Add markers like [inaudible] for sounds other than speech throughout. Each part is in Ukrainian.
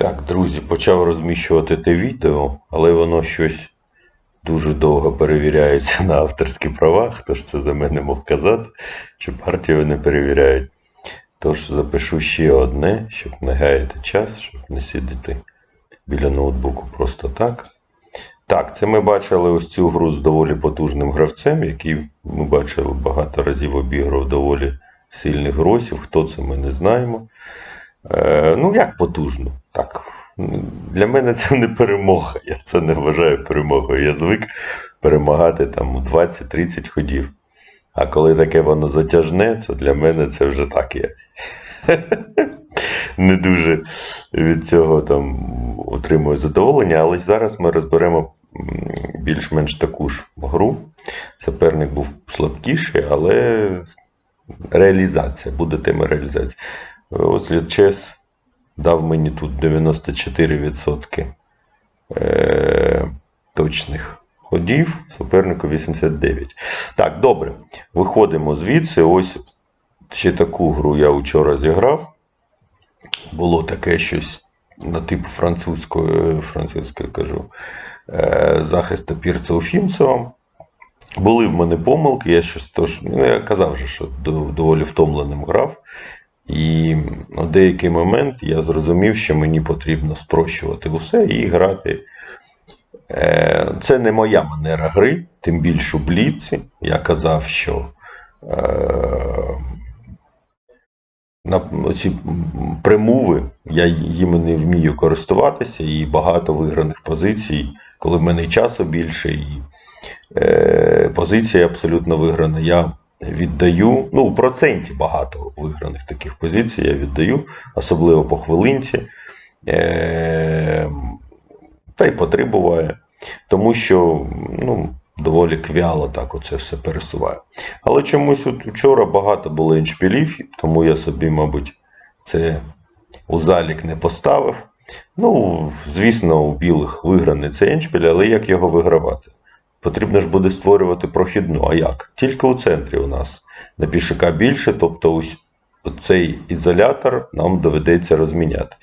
Так, друзі, почав розміщувати те відео, але воно щось дуже довго перевіряється на авторські права. Хто ж це за мене мог казати, чи партію не перевіряють. Тож запишу ще одне, щоб не гаяти час, щоб не сидіти біля ноутбуку просто так. Так, це ми бачили ось цю гру з доволі потужним гравцем, який ми бачили багато разів обіграв доволі сильних гросів. Хто це ми не знаємо. Е, ну, як потужно? Так. Для мене це не перемога. Я це не вважаю перемогою. Я звик перемагати там у 20-30 ходів. А коли таке воно затяжне, то для мене це вже так є. [laughs] Не дуже від цього там отримую задоволення, але зараз ми розберемо більш-менш таку ж гру. Соперник був слабкіший, але реалізація, буде тема реалізації. Ось Лічес дав мені тут 94% е, точних ходів, супернику 89. Так, добре. Виходимо звідси. Ось ще таку гру я вчора зіграв. Було таке щось на типу французької, французької кажу, е, захисту Пірца Уфімцева. Були в мене помилки, я щось тож, ну, я казав вже, що доволі втомленим грав. І на деякий момент я зрозумів, що мені потрібно спрощувати усе і грати. Е, Це не моя манера гри, тим більше у бліці. Я казав, що е, на оці примуви я їми не вмію користуватися, і багато виграних позицій, коли в мене часу більше, і е, позиція абсолютно виграна. Я віддаю, ну, у проценті багато виграних таких позицій я віддаю, особливо по хвилинці. Е, та й по. Тому що ну, доволі квяло так оце все пересуває. Але чомусь от вчора багато було іншпілів, тому я собі, мабуть, це у залік не поставив. Ну, звісно, у білих виграний цей еншпіль, але як його вигравати? Потрібно ж буде створювати прохідну. А як? Тільки у центрі у нас на пішака більше, тобто ось цей ізолятор нам доведеться розміняти.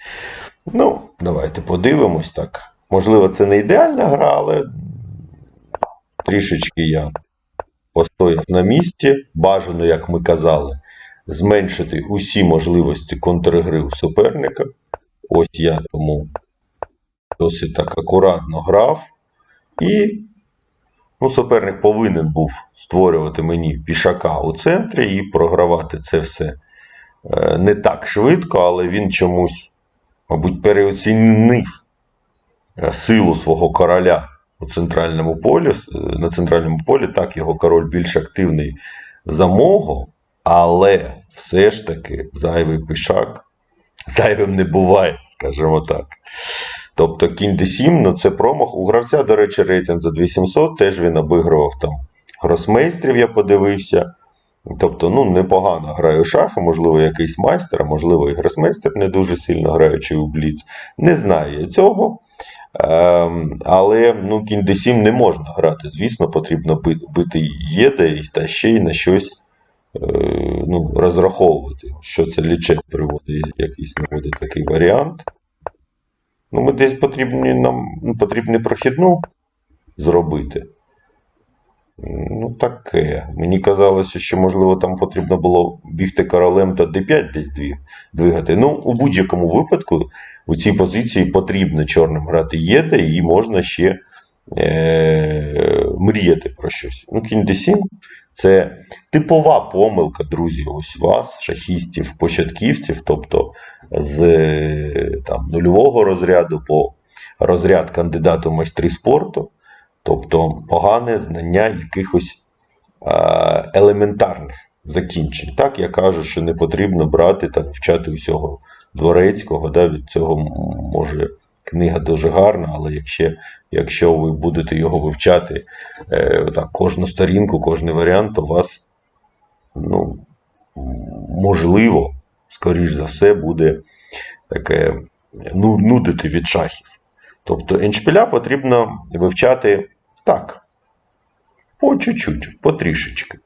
Ну, давайте подивимось так. Можливо, це не ідеальна гра, але трішечки я постояв на місці. Бажано, як ми казали, зменшити усі можливості контргри у суперника. Ось я тому досить так акуратно грав. І ну, суперник повинен був створювати мені пішака у центрі і програвати це все е, не так швидко, але він чомусь, мабуть, переоцінив е, силу свого короля у центральному полі, е, на центральному полі. Так, його король більш активний за мого, але все ж таки зайвий пішак зайвим не буває, скажімо так. Тобто кінь d7, ну це промах. У гравця, до речі, рейтинг за 2700, теж він обігрував там гросмейстрів, я подивився. Тобто, ну, непогано грає у шахи, можливо, якийсь майстер, а можливо, і гросмейстер не дуже сильно граючи у Бліц. Не знаю цього. Ем, але ну, кінь d7 не можна грати. Звісно, потрібно би- бити єде та ще й на щось е, ну, розраховувати. Що це лічет приводить, якийсь наводить такий варіант. Ну, ми десь потрібні нам ну, потрібно прохідну зробити. Ну, таке. Мені казалося, що, можливо, там потрібно було бігти королем та d5 десь двигати. Ну, у будь-якому випадку у цій позиції потрібно чорним грати єде, і можна ще е- мріяти про щось. Ну, кінь d7 це типова помилка, друзі, ось вас, шахістів, початківців, тобто з е, там, нульового розряду по розряд кандидату в майстри спорту, тобто погане знання якихось е, елементарних закінчень. Так, я кажу, що не потрібно брати та вивчати усього дворецького. Да, від цього може книга дуже гарна, але якщо, якщо ви будете його вивчати е, так, кожну сторінку, кожний варіант, то вас ну, можливо, скоріш за все, буде таке ну, нудити від шахів. Тобто еншпіля потрібно вивчати так, по чуть-чуть, по трішечки.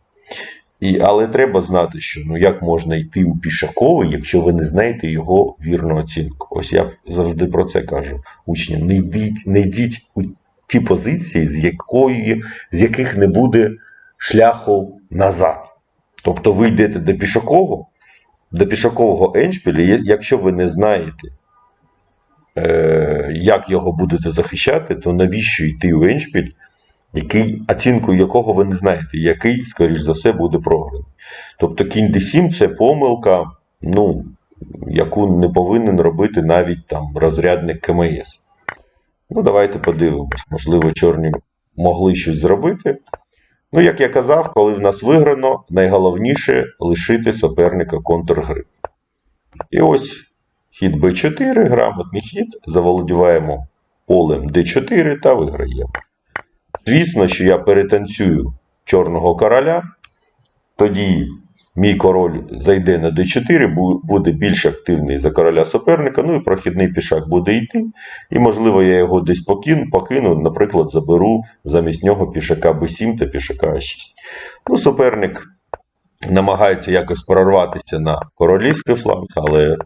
І, але треба знати, що ну як можна йти у пішаковий, якщо ви не знаєте його вірну оцінку. Ось я завжди про це кажу учням. Не йдіть, не йдіть у ті позиції, з, якої, з яких не буде шляху назад. Тобто ви йдете до пішакового, до пішакового еншпіля, якщо ви не знаєте, е, як його будете захищати, то навіщо йти у еншпіль, який, оцінку якого ви не знаєте, який, скоріш за все, буде програний. Тобто кінь d7 це помилка, ну, яку не повинен робити навіть там розрядник КМС. Ну, давайте подивимось. Можливо, чорні могли щось зробити. Ну, як я казав, коли в нас виграно, найголовніше лишити суперника контргри. І ось хід b4, грамотний хід, заволодіваємо полем d4 та виграємо. Звісно, що я перетанцюю чорного короля, тоді мій король зайде на d4, буде більш активний за короля суперника, ну і прохідний пішак буде йти. І, можливо, я його десь покину, наприклад, заберу замість нього пішака b7 та пішака a6. Ну, суперник намагається якось прорватися на королівський фланг, але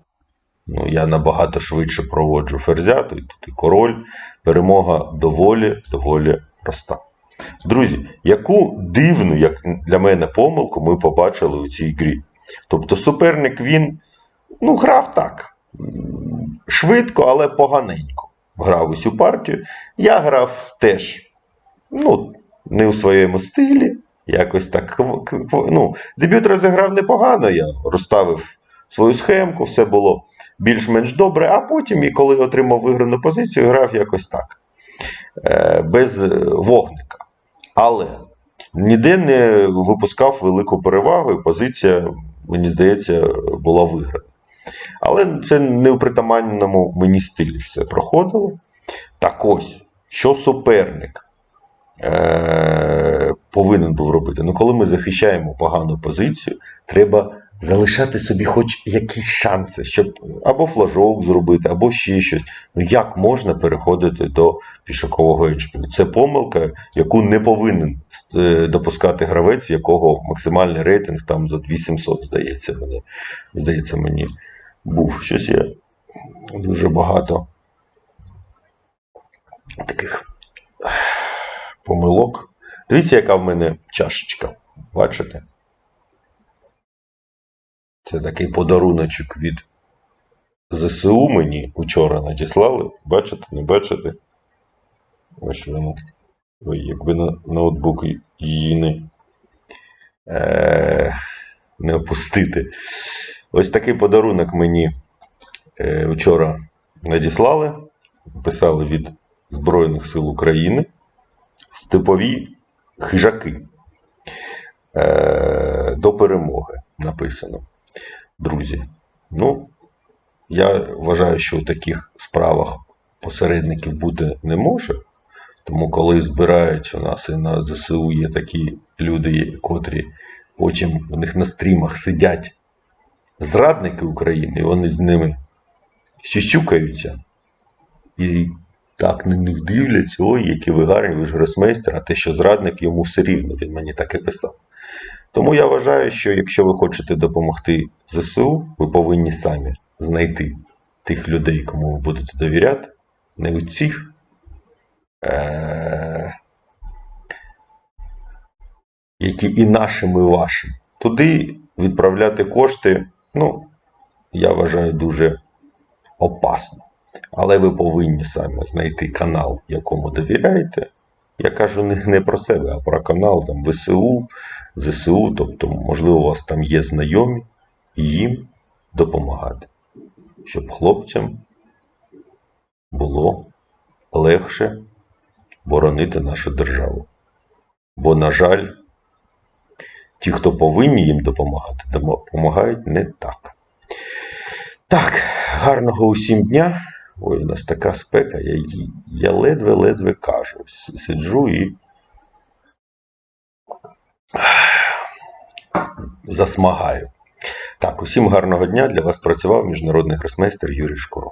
ну, я набагато швидше проводжу ферзя, тут і король. Перемога доволі, доволі проста. Друзі, яку дивну, як для мене, помилку ми побачили у цій грі. Тобто суперник він ну, грав так. Швидко, але поганенько. Грав усю партію. Я грав теж ну, не у своєму стилі. Якось так. Ну, дебют розіграв непогано, я розставив свою схемку, все було більш-менш добре, а потім, і коли отримав виграну позицію, грав якось так. Е, без вогника. Але ніде не випускав велику перевагу, і позиція, мені здається, була виграна. Але це не у притаманному мені стилі все проходило. Так ось, що суперник е- повинен був робити? Ну, коли ми захищаємо погану позицію, треба залишати собі хоч якісь шанси, щоб або флажок зробити, або ще щось. Ну як можна переходити до пішокового еншпілю? Це помилка, яку не повинен е, допускати гравець, якого максимальний рейтинг там за 2700, здається мені. Здається мені був. Щось я дуже багато таких помилок. Дивіться, яка в мене чашечка. Бачите? Це такий подаруночок від ЗСУ мені вчора надіслали. Бачите, не бачите? Ось воно. Ой, якби на ноутбук її не, е, не опустити. Ось такий подарунок мені е, вчора надіслали. Писали від Збройних сил України. Степові хижаки. Е, до перемоги написано. Друзі. Ну, я вважаю, що в таких справах посередників бути не може. Тому, коли збирають у нас і на ЗСУ є такі люди, котрі потім у них на стрімах сидять зрадники України, і вони з ними щущукаються. І так на них дивляться, ой, які ви гарні, ви ж гросмейстер, а те, що зрадник йому все рівно, він мені так і писав. Тому я вважаю, що якщо ви хочете допомогти ЗСУ, ви повинні самі знайти тих людей, кому ви будете довіряти, не у цих. Е- які і нашими, і вашими. Туди відправляти кошти, ну, я вважаю, дуже опасно. Але ви повинні самі знайти канал, якому довіряєте. Я кажу не, не про себе, а про канал там ВСУ, ЗСУ, тобто, можливо, у вас там є знайомі, і їм допомагати, щоб хлопцям було легше боронити нашу державу. Бо, на жаль, ті, хто повинні їм допомагати, допомагають не так. Так, гарного усім дня. Ой, у нас така спека, я, я ледве-ледве кажу. Сиджу і засмагаю. Так, усім гарного дня. Для вас працював міжнародний гросмейстер Юрій Шкуро.